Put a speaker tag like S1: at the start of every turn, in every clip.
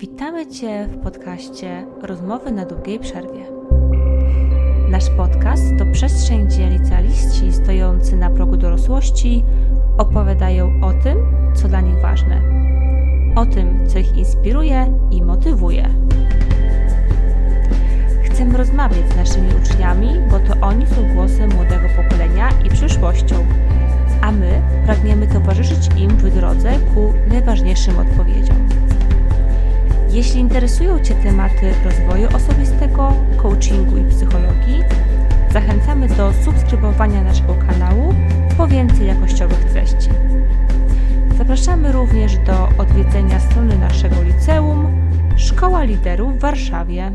S1: Witamy Cię w podcaście Rozmowy na długiej przerwie. Nasz podcast to przestrzeń, gdzie licealiści stojący na progu dorosłości opowiadają o tym, co dla nich ważne, o tym, co ich inspiruje i motywuje. Chcemy rozmawiać z naszymi uczniami, bo to oni są głosem młodego pokolenia i przyszłością, a my pragniemy towarzyszyć im w drodze ku najważniejszym odpowiedziom. Jeśli interesują Cię tematy rozwoju osobistego, coachingu i psychologii, zachęcamy do subskrybowania naszego kanału po więcej jakościowych treści. Zapraszamy również do odwiedzenia strony naszego liceum Szkoła Liderów w Warszawie.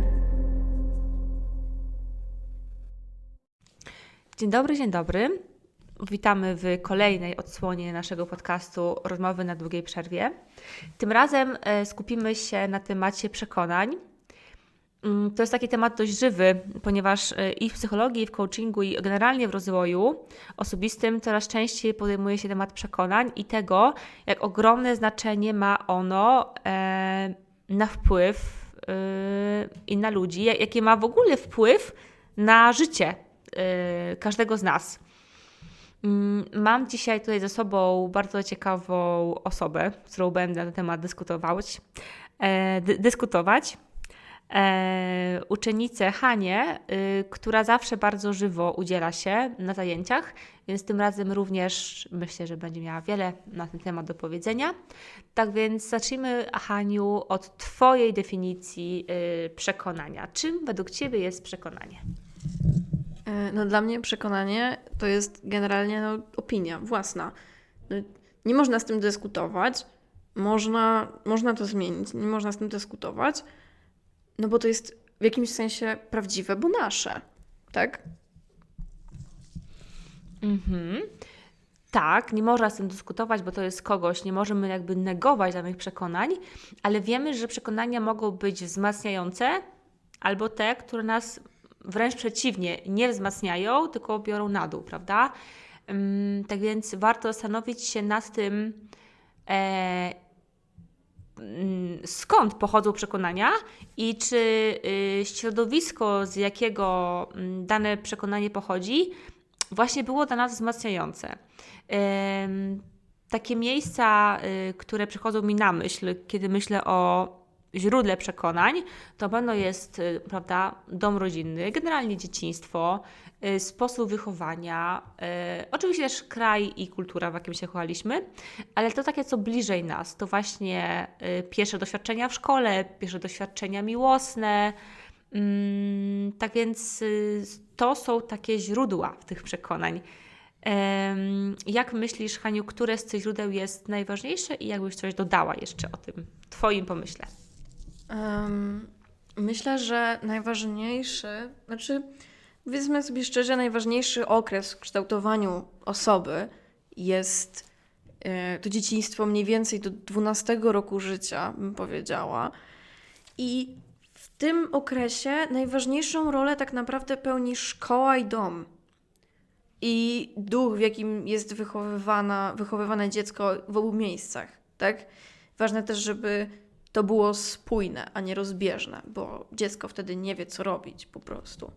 S1: Dzień dobry, dzień dobry. Witamy w kolejnej odsłonie naszego podcastu Rozmowy na długiej przerwie. Tym razem e, skupimy się na temacie przekonań. Mm, To jest taki temat dość żywy, ponieważ e, i w psychologii, i w coachingu, i generalnie w rozwoju osobistym coraz częściej podejmuje się temat przekonań i tego, jak ogromne znaczenie ma ono e, na wpływ i na ludzi, jak- jaki ma w ogóle wpływ na życie każdego z nas. Mm, Mam dzisiaj tutaj ze sobą bardzo ciekawą osobę, z którą będę na ten temat dyskutować. E, dy, dyskutować. E, uczennicę Hanię, y, która zawsze bardzo żywo udziela się na zajęciach, więc tym razem również myślę, że będzie miała wiele na ten temat do powiedzenia. Tak więc zacznijmy, Haniu, od Twojej definicji y, przekonania. Czym według Ciebie jest przekonanie?
S2: E, No dla mnie przekonanie to jest generalnie no, opinia własna. No, nie można z tym dyskutować, można, można to zmienić, nie można z tym dyskutować, no bo to jest w jakimś sensie prawdziwe, bo nasze, tak?
S1: Mhm. Tak, nie można z tym dyskutować, bo to jest kogoś, nie możemy jakby negować danych przekonań, ale wiemy, że przekonania mogą być wzmacniające albo te, które nas wręcz przeciwnie, nie wzmacniają, tylko biorą na dół, prawda? Ym, Tak więc warto zastanowić się nad tym, e, mm, skąd pochodzą przekonania i czy y, środowisko, z jakiego mm, dane przekonanie pochodzi, właśnie było dla nas wzmacniające. Takie miejsca, y, które przychodzą mi na myśl, kiedy myślę o źródle przekonań, to pewno jest, y, prawda, dom rodzinny, generalnie dzieciństwo, y, sposób wychowania, y, oczywiście też kraj i kultura, w jakim się chowaliśmy, ale to takie, co bliżej nas, to właśnie pierwsze doświadczenia w szkole, pierwsze doświadczenia miłosne. Mm, Tak więc to są takie źródła tych przekonań. Jak myślisz, Haniu, które z tych źródeł jest najważniejsze i jakbyś coś dodała jeszcze o tym Twoim pomyśle?
S2: Em, myślę, że najważniejszy, znaczy powiedzmy sobie szczerze, najważniejszy okres w kształtowaniu osoby jest e, to dzieciństwo mniej więcej do 12 roku życia, bym powiedziała. I w tym okresie najważniejszą rolę tak naprawdę pełni szkoła i dom. I duch, w jakim jest wychowywana, wychowywane dziecko w obu miejscach, tak? Ważne też, żeby to było spójne, a nie rozbieżne, bo dziecko wtedy nie wie, co robić po prostu.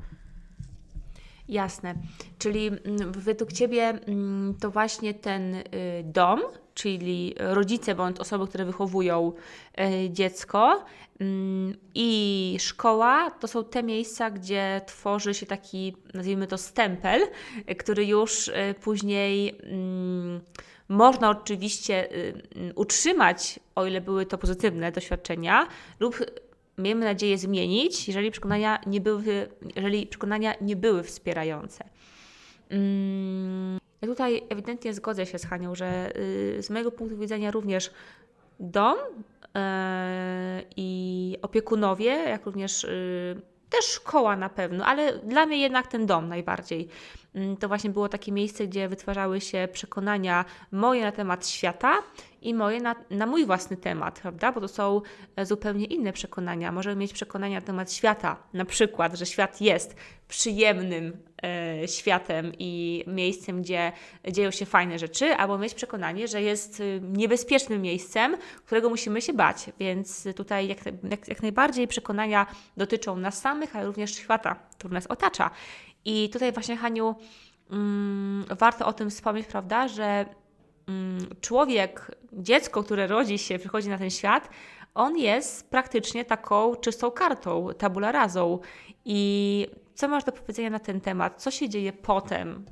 S1: Jasne. Czyli mm, według Ciebie mm, to właśnie ten y, dom, czyli rodzice bądź osoby, które wychowują y, dziecko mm, i szkoła to są te miejsca, gdzie tworzy się taki, nazwijmy to, stempel, y, który już później można oczywiście y, mm, utrzymać, o ile były to pozytywne doświadczenia, lub miejmy nadzieję zmienić, jeżeli przekonania nie były, jeżeli przekonania nie były wspierające. Mm, Ja tutaj ewidentnie zgodzę się z Hanią, że y, z mojego punktu widzenia również dom e, i opiekunowie, jak również y, też szkoła na pewno, ale dla mnie jednak ten dom najbardziej. Mm, To właśnie było takie miejsce, gdzie wytwarzały się przekonania moje na temat świata i moje na, na mój własny temat, prawda? Bo to są e, zupełnie inne przekonania. Możemy mieć przekonania na temat świata, na przykład, że świat jest przyjemnym e, światem i miejscem, gdzie dzieją się fajne rzeczy, albo mieć przekonanie, że jest y, niebezpiecznym miejscem, którego musimy się bać. Więc tutaj jak, jak, jak najbardziej przekonania dotyczą nas samych, ale również świata, który nas otacza. I tutaj właśnie, Haniu, mm, warto o tym wspomnieć, prawda, że mm, człowiek, dziecko, które rodzi się, przychodzi na ten świat, on jest praktycznie taką czystą kartą, tabula rasą. I co masz do powiedzenia na ten temat? Co się dzieje potem?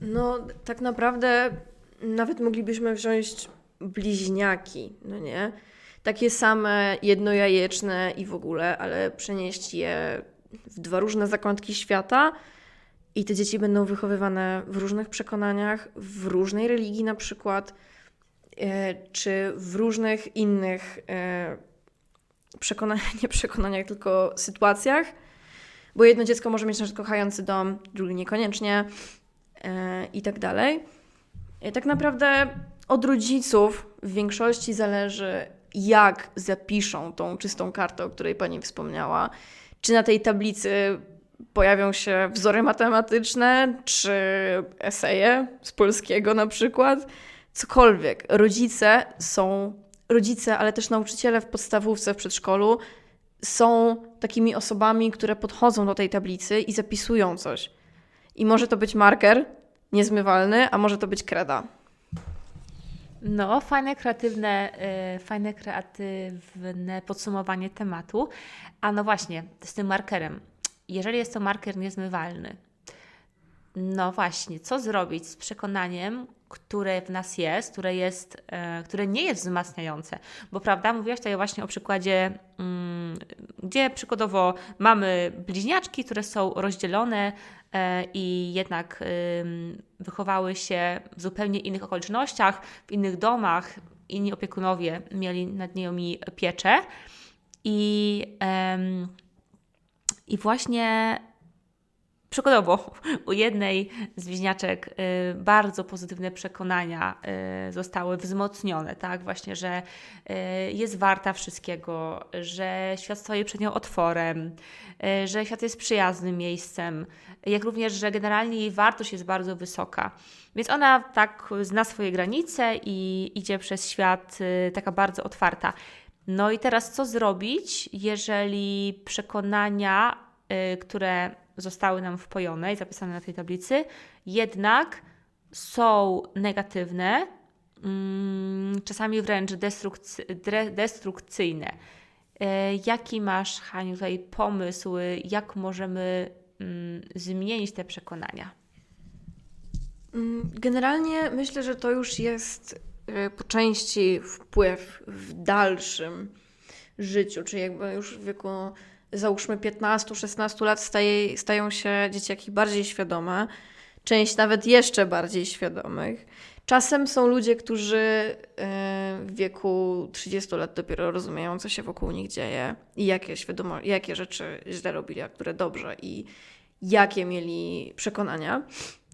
S2: No, tak naprawdę nawet moglibyśmy wziąć bliźniaki, no nie? Takie same, jednojajeczne i w ogóle, ale przenieść je w dwa różne zakątki świata i te dzieci będą wychowywane w różnych przekonaniach, w różnej religii na przykład, e, czy w różnych innych e, przekonaniach, nie przekonaniach, tylko sytuacjach, bo jedno dziecko może mieć na przykład kochający dom, drugie niekoniecznie e, i tak dalej. Tak naprawdę od rodziców w większości zależy, jak zapiszą tą czystą kartę, o której Pani wspomniała. Czy na tej tablicy pojawią się wzory matematyczne, czy eseje z polskiego na przykład. Cokolwiek. Rodzice są, rodzice, ale też nauczyciele w podstawówce, w przedszkolu są takimi osobami, które podchodzą do tej tablicy i zapisują coś. I może to być marker niezmywalny, a może to być kreda.
S1: No, fajne, kreatywne, y, fajne, kreatywne podsumowanie tematu. A no właśnie, z tym markerem. Jeżeli jest to marker niezmywalny, no właśnie, co zrobić z przekonaniem, które w nas jest, które, jest, e, które nie jest wzmacniające? Bo prawda, mówiłaś tutaj właśnie o przykładzie, mm, gdzie przykładowo mamy bliźniaczki, które są rozdzielone i jednak wychowały się w zupełnie innych okolicznościach, w innych domach, inni opiekunowie mieli nad nimi pieczę. I, i właśnie Przykładowo, u jednej z bliźniaczek y, bardzo pozytywne przekonania y, zostały wzmocnione, tak? Właśnie, że y, jest warta wszystkiego, że świat stoi przed nią otworem, że świat jest przyjaznym miejscem, jak również, że generalnie jej wartość jest bardzo wysoka. Więc ona tak zna swoje granice i idzie przez świat taka bardzo otwarta. No i teraz co zrobić, jeżeli przekonania, które zostały nam wpojone i zapisane na tej tablicy, jednak są negatywne, mm, czasami wręcz destrukcyjne. E, Jaki masz, Haniu, tutaj pomysł, jak możemy mm, zmienić te przekonania?
S2: Mm, Generalnie myślę, że to już jest y, po części wpływ w dalszym życiu, czyli jakby już w wieku załóżmy 15-16 lat staje, stają się dzieciaki bardziej świadome, część nawet jeszcze bardziej świadomych. Czasem są ludzie, którzy y, w wieku 30 lat dopiero rozumieją, co się wokół nich dzieje i jakie, świadomo, jakie rzeczy źle robili, a które dobrze i jakie mieli przekonania.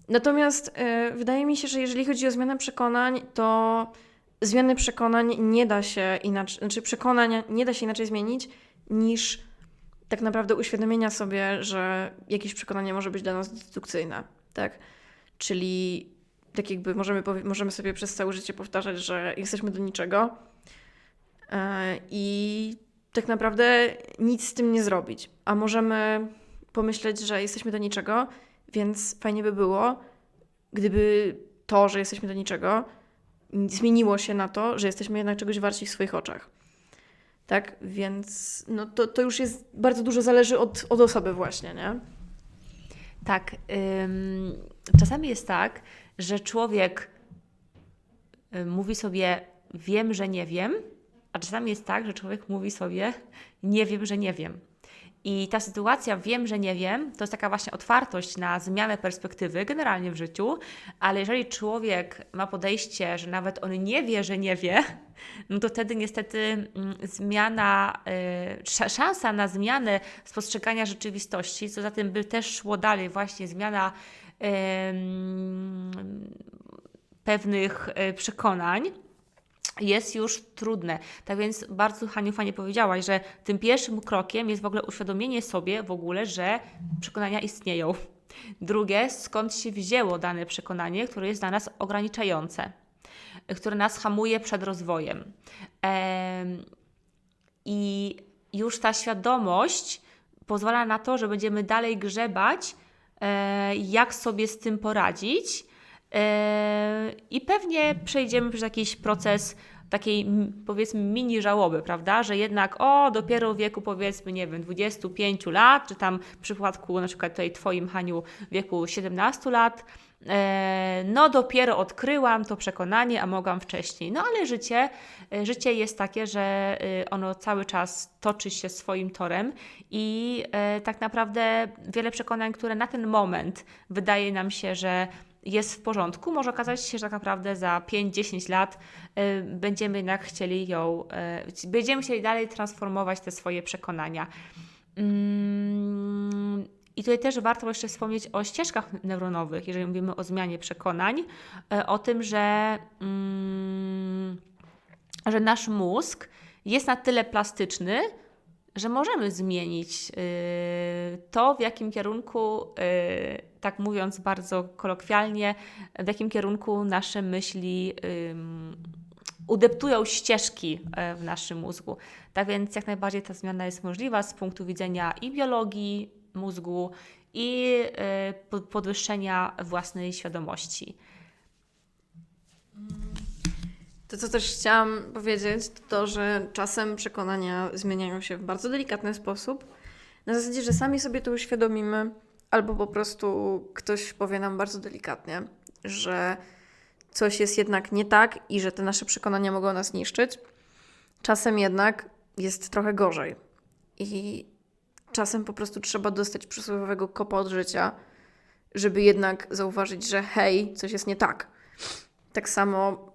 S2: Natomiast y, wydaje mi się, że jeżeli chodzi o zmianę przekonań, to zmiany przekonań nie da się inaczej, znaczy przekonań nie da się inaczej zmienić niż tak naprawdę uświadomienia sobie, że jakieś przekonanie może być dla nas destrukcyjne, tak? Czyli tak jakby możemy, możemy sobie przez całe życie powtarzać, że jesteśmy do niczego e, i tak naprawdę nic z tym nie zrobić. A możemy pomyśleć, że jesteśmy do niczego, więc fajnie by było, gdyby to, że jesteśmy do niczego, zmieniło się na to, że jesteśmy jednak czegoś warci w swoich oczach. Tak, więc no to, to już jest bardzo dużo zależy od, od osoby właśnie, nie?
S1: Tak, ym, czasami jest tak, że człowiek mówi sobie wiem, że nie wiem, a czasami jest tak, że człowiek mówi sobie nie wiem, że nie wiem. I ta sytuacja wiem, że nie wiem, to jest taka właśnie otwartość na zmianę perspektywy generalnie w życiu, ale jeżeli człowiek ma podejście, że nawet on nie wie, że nie wie, no to wtedy niestety mm, zmiana, y, sz- szansa na zmianę spostrzegania rzeczywistości, co za tym by też szło dalej, właśnie zmiana pewnych e, przekonań, jest już trudne. Tak więc bardzo Haniu fajnie powiedziałaś, że tym pierwszym krokiem jest w ogóle uświadomienie sobie w ogóle, że przekonania istnieją. Drugie, skąd się wzięło dane przekonanie, które jest dla nas ograniczające, które nas hamuje przed rozwojem. Em, I już ta świadomość pozwala na to, że będziemy dalej grzebać, e, jak sobie z tym poradzić. E, I pewnie przejdziemy przez jakiś proces takiej powiedzmy mini żałoby, prawda? Że jednak o, dopiero w wieku powiedzmy, nie wiem, 25 lat, czy tam w przypadku na przykład tutaj Twoim Haniu wieku 17 lat, e, no dopiero odkryłam to przekonanie, a mogłam wcześniej. No ale życie, e, życie jest takie, że e, ono cały czas toczy się swoim torem i tak naprawdę wiele przekonań, które na ten moment wydaje nam się, że jest w porządku, może okazać się, że tak naprawdę za 5-10 lat y, będziemy jednak chcieli ją, y, będziemy chcieli dalej transformować te swoje przekonania. Mm, I tutaj też warto jeszcze wspomnieć o ścieżkach neuronowych, jeżeli mówimy o zmianie przekonań, y, o tym, że, mm, że nasz mózg jest na tyle plastyczny, że możemy zmienić to, w jakim kierunku, tak mówiąc bardzo kolokwialnie, w jakim kierunku nasze myśli udeptują ścieżki e, w naszym mózgu. Tak więc jak najbardziej ta zmiana jest możliwa z punktu widzenia i biologii mózgu, i po- podwyższenia własnej świadomości.
S2: To, co też chciałam powiedzieć, to to, że czasem przekonania zmieniają się w bardzo delikatny sposób. Na zasadzie, że sami sobie to uświadomimy, albo po prostu ktoś powie nam bardzo delikatnie, że coś jest jednak nie tak i że te nasze przekonania mogą nas niszczyć. Czasem jednak jest trochę gorzej. I czasem po prostu trzeba dostać przysłowiowego kopa od życia, żeby jednak zauważyć, że hej, coś jest nie tak. Tak samo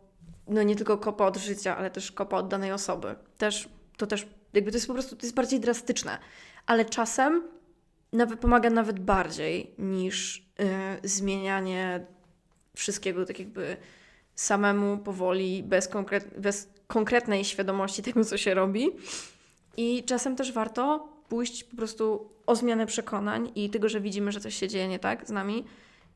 S2: no nie tylko kopa od życia, ale też kopa od danej osoby. Też, to też, jakby to jest po prostu, to jest bardziej drastyczne. Ale czasem nawet pomaga nawet bardziej niż y, zmienianie wszystkiego tak jakby samemu, powoli, bez, konkret, bez konkretnej świadomości tego, co się robi. I czasem też warto pójść po prostu o zmianę przekonań i tego, że widzimy, że coś się dzieje nie tak z nami.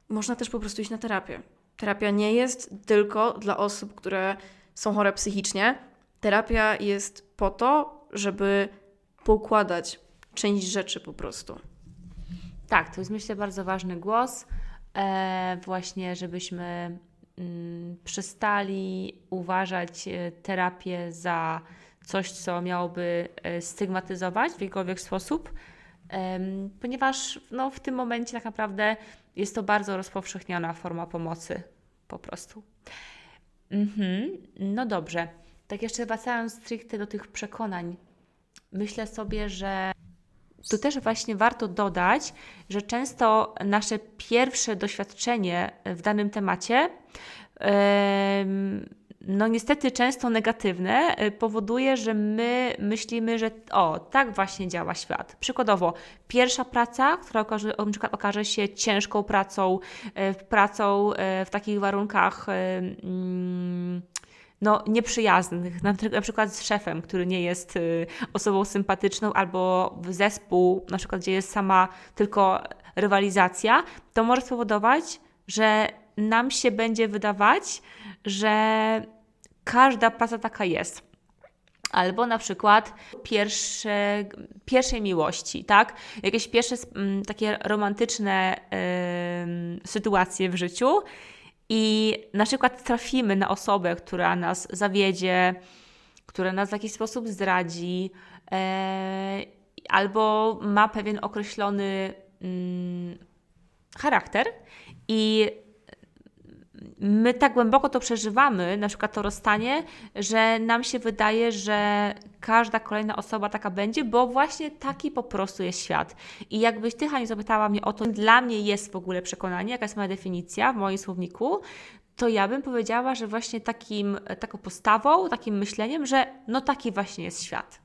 S2: Można też po prostu iść na terapię. Terapia nie jest tylko dla osób, które są chore psychicznie. Terapia jest po to, żeby poukładać część rzeczy po prostu.
S1: Tak, to jest myślę bardzo ważny głos. E, właśnie, żebyśmy mm, przestali uważać e, terapię za coś, co miałoby e, stygmatyzować w jakikolwiek sposób, Em, ponieważ no, w tym momencie tak naprawdę jest to bardzo rozpowszechniona forma pomocy po prostu. Mhm. No dobrze. Tak jeszcze wracając stricte do tych przekonań, myślę sobie, że tu też właśnie warto dodać, że często nasze pierwsze doświadczenie w danym temacie, em, no niestety często negatywne, y, powoduje, że my myślimy, że o, tak właśnie działa świat. Przykładowo, pierwsza praca, która okaże, na przykład okaże się ciężką pracą, e, pracą e, w takich warunkach mm, no, nieprzyjaznych, na, przykład z szefem, który nie jest y, osobą sympatyczną, albo w zespół, na przykład, gdzie jest sama tylko rywalizacja, to może spowodować, że nam się będzie wydawać, że każda praca taka jest. Albo na przykład pierwsze, pierwszej miłości, tak? Jakieś pierwsze takie romantyczne ym, sytuacje w życiu i na przykład trafimy na osobę, która nas zawiedzie, która nas w jakiś sposób zdradzi, e, albo ma pewien określony mm, charakter i my tak głęboko to przeżywamy, na przykład to rozstanie, że nam się wydaje, że każda kolejna osoba taka będzie, bo właśnie taki po prostu jest świat. I jakbyś Ty, Hani, zapytała mnie o to, dla mnie jest w ogóle przekonanie, jaka jest moja definicja w moim słowniku, to ja bym powiedziała, że właśnie takim, taką postawą, takim myśleniem, że no taki właśnie jest świat.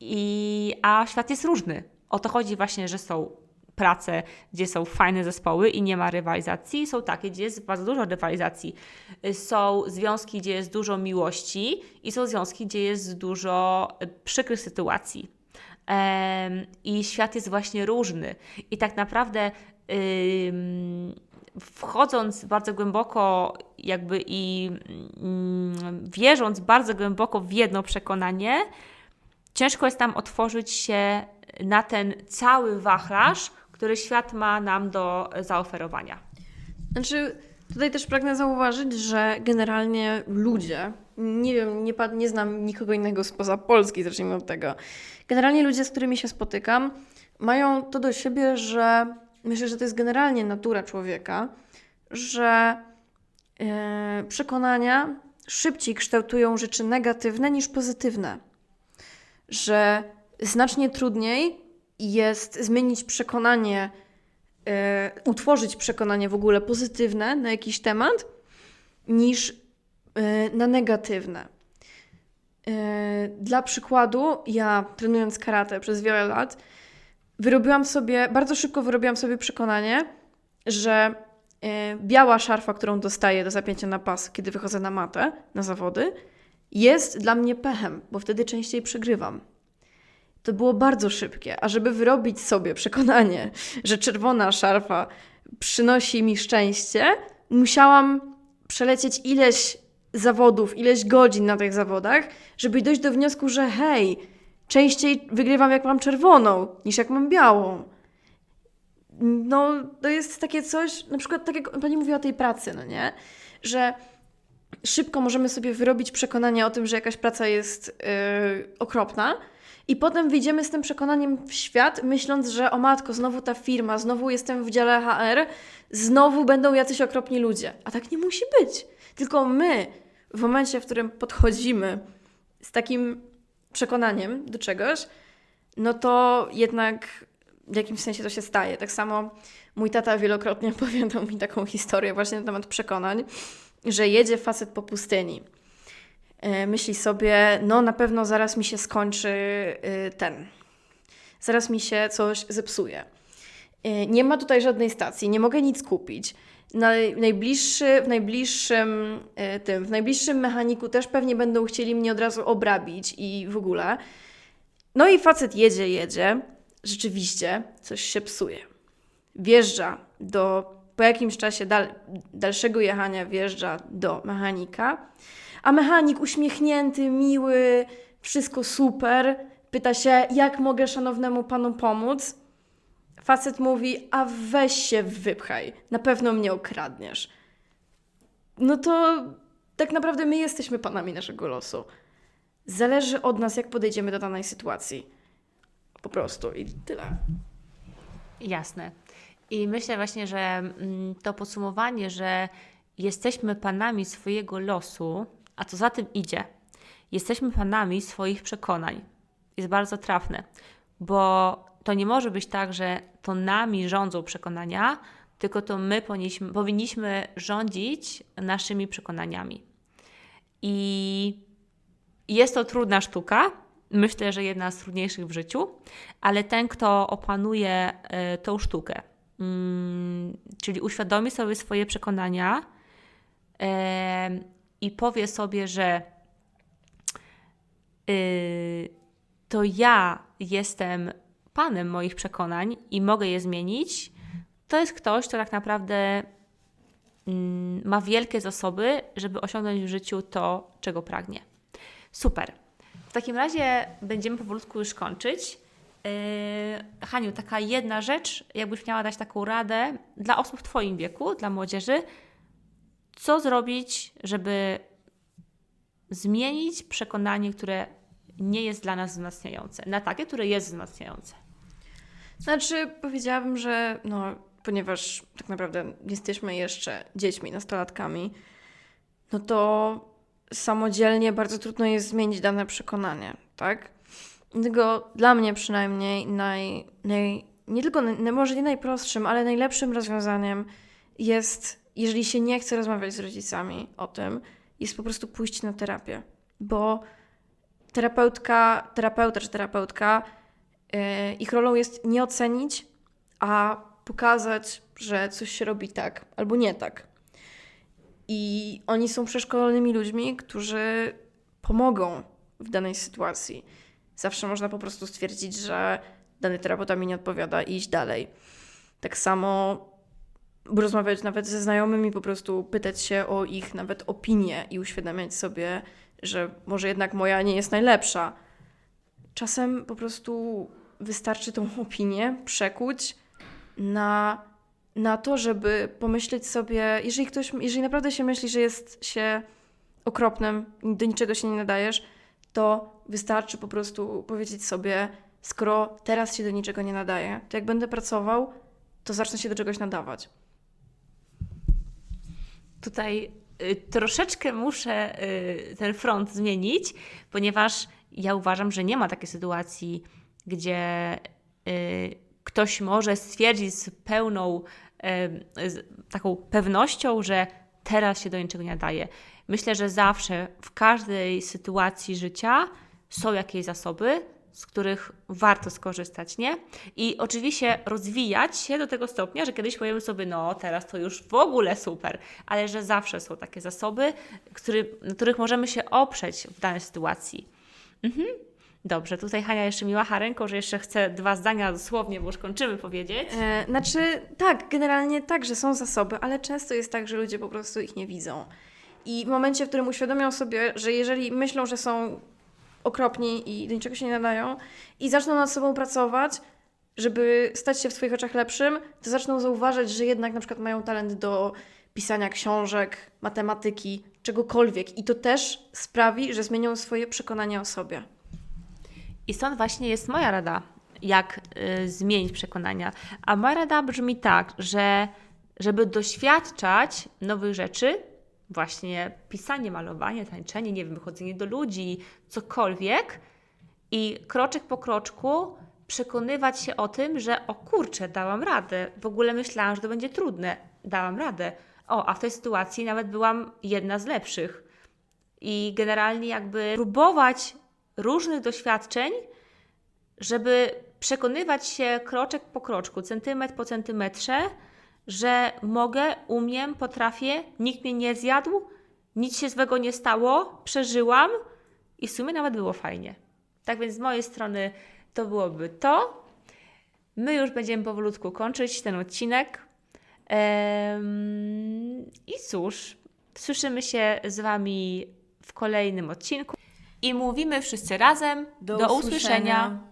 S1: I, a świat jest różny. O to chodzi właśnie, że są prace, gdzie są fajne zespoły i nie ma rywalizacji. Są takie, gdzie jest bardzo dużo rywalizacji. Są związki, gdzie jest dużo miłości i są związki, gdzie jest dużo y, przykrych sytuacji. I świat jest właśnie różny. I tak naprawdę wchodząc bardzo głęboko, jakby i mm, wierząc bardzo głęboko w jedno przekonanie, ciężko jest nam otworzyć się na ten cały wachlarz, który świat ma nam do zaoferowania.
S2: Znaczy, tutaj też pragnę zauważyć, że generalnie ludzie, nie wiem, nie, nie znam nikogo innego spoza Polski, zacznijmy od tego. Generalnie ludzie, z którymi się spotykam, mają to do siebie, że myślę, że to jest generalnie natura człowieka, że e, przekonania szybciej kształtują rzeczy negatywne niż pozytywne. Że znacznie trudniej jest zmienić przekonanie e, utworzyć przekonanie w ogóle pozytywne na jakiś temat niż e, na negatywne. E, Dla przykładu, ja trenując karate przez wiele lat, wyrobiłam sobie, bardzo szybko wyrobiłam sobie przekonanie, że biała szarfa, którą dostaję do zapięcia na pas, kiedy wychodzę na matę, na zawody, jest dla mnie pechem, bo wtedy częściej przegrywam. To było bardzo szybkie, a żeby wyrobić sobie przekonanie, że czerwona szarfa przynosi mi szczęście, musiałam przelecieć ileś zawodów, ileś godzin na tych zawodach, żeby dojść do wniosku, że hej, częściej wygrywam jak mam czerwoną niż jak mam białą. No, to jest takie coś, na przykład tak jak pani mówiła o tej pracy, no nie? Że szybko możemy sobie wyrobić przekonanie o tym, że jakaś praca jest yy, okropna, i potem wyjdziemy z tym przekonaniem w świat, myśląc, że o matko, znowu ta firma, znowu jestem w dziale HR, znowu będą jacyś okropni ludzie. A tak nie musi być. Tylko my, w momencie, w którym podchodzimy z takim przekonaniem do czegoś, no to jednak w jakimś sensie to się staje. Tak samo mój tata wielokrotnie opowiadał mi taką historię właśnie na temat przekonań, że jedzie facet po pustyni. E, Myśli sobie, no na pewno zaraz mi się skończy y, ten. Zaraz mi się coś zepsuje. E, Nie ma tutaj żadnej stacji, nie mogę nic kupić. Naj, najbliższy, w najbliższym e, tym, w najbliższym mechaniku też pewnie będą chcieli mnie od razu obrabić i w ogóle. No i facet jedzie, jedzie. Rzeczywiście coś się psuje. Wjeżdża do, po jakimś czasie dal, dalszego jechania wjeżdża do mechanika, a mechanik uśmiechnięty, miły, wszystko super, pyta się, jak mogę szanownemu panu pomóc? Facet mówi, a weź się wypchaj, na pewno mnie okradniesz. No to tak naprawdę my jesteśmy panami naszego losu. Zależy od nas, jak podejdziemy do danej sytuacji. Po prostu i tyle.
S1: Jasne. I myślę właśnie, że mm, to podsumowanie, że jesteśmy panami swojego losu, a co za tym idzie, jesteśmy panami swoich przekonań, jest bardzo trafne, bo to nie może być tak, że to nami rządzą przekonania, tylko to my powinniśmy, powinniśmy rządzić naszymi przekonaniami. I jest to trudna sztuka. Myślę, że jedna z trudniejszych w życiu, ale ten, kto opanuje e, tą sztukę, mm, czyli uświadomi sobie swoje przekonania e, i powie sobie, że y, to ja jestem panem moich przekonań i mogę je zmienić, to jest ktoś, kto tak naprawdę mm, ma wielkie zasoby, żeby osiągnąć w życiu to, czego pragnie. Super. W takim razie będziemy powolutku już kończyć. Yy, Haniu, taka jedna rzecz, jakbyś miała dać taką radę dla osób w Twoim wieku, dla młodzieży, co zrobić, żeby zmienić przekonanie, które nie jest dla nas wzmacniające, na takie, które jest wzmacniające.
S2: Znaczy, powiedziałabym, że no, ponieważ tak naprawdę jesteśmy jeszcze dziećmi, nastolatkami, no to samodzielnie bardzo trudno jest zmienić dane przekonanie, tak? Dlatego dla mnie przynajmniej naj, naj, nie tylko, może nie najprostszym, ale najlepszym rozwiązaniem jest, jeżeli się nie chce rozmawiać z rodzicami o tym, jest po prostu pójść na terapię, bo terapeutka, terapeuta czy terapeutka, yy, ich rolą jest nie ocenić, a pokazać, że coś się robi tak albo nie tak. I oni są przeszkolonymi ludźmi, którzy pomogą w danej sytuacji. Zawsze można po prostu stwierdzić, że dany terapeuta mi nie odpowiada i iść dalej. Tak samo rozmawiać nawet ze znajomymi, po prostu pytać się o ich nawet opinię i uświadamiać sobie, że może jednak moja nie jest najlepsza. Czasem po prostu wystarczy tą opinię przekuć na, na to, żeby pomyśleć sobie, jeżeli ktoś, jeżeli naprawdę się myśli, że jest się okropnym, do niczego się nie nadajesz, to wystarczy po prostu powiedzieć sobie, skoro teraz się do niczego nie nadaję, to jak będę pracował, to zacznę się do czegoś nadawać.
S1: Tutaj y, troszeczkę muszę y, ten front zmienić, ponieważ ja uważam, że nie ma takiej sytuacji, gdzie y, ktoś może stwierdzić z pełną z taką pewnością, że teraz się do niczego nie nadaje. Myślę, że zawsze w każdej sytuacji życia są jakieś zasoby, z których warto skorzystać, nie? I oczywiście rozwijać się do tego stopnia, że kiedyś powiemy sobie, no teraz to już w ogóle super, ale że zawsze są takie zasoby, który, na których możemy się oprzeć w danej sytuacji. Mhm. Dobrze, tutaj Hania jeszcze mi macha ręką, że jeszcze chce dwa zdania dosłownie, bo już kończymy powiedzieć.
S2: E, znaczy, tak, generalnie tak, że są zasoby, ale często jest tak, że ludzie po prostu ich nie widzą. I w momencie, w którym uświadomią sobie, że jeżeli myślą, że są okropni i do niczego się nie nadają i zaczną nad sobą pracować, żeby stać się w swoich oczach lepszym, to zaczną zauważać, że jednak na przykład mają talent do pisania książek, matematyki, czegokolwiek. I to też sprawi, że zmienią swoje przekonania o sobie.
S1: I stąd właśnie jest moja rada, jak y, zmienić przekonania. A moja rada brzmi tak, że żeby doświadczać nowych rzeczy, właśnie pisanie, malowanie, tańczenie, nie wiem, wychodzenie do ludzi, cokolwiek i kroczek po kroczku przekonywać się o tym, że o kurczę, dałam radę. W ogóle myślałam, że to będzie trudne. Dałam radę. O, a w tej sytuacji nawet byłam jedna z lepszych. I generalnie jakby próbować różnych doświadczeń, żeby przekonywać się kroczek po kroczku, centymetr po centymetrze, że mogę, umiem, potrafię, nikt mnie nie zjadł, nic się złego nie stało, przeżyłam i w sumie nawet było fajnie. Tak więc z mojej strony to byłoby to. My już będziemy powolutku kończyć ten odcinek. Em, I cóż, słyszymy się z Wami w kolejnym odcinku. I mówimy wszyscy razem. do usłyszenia.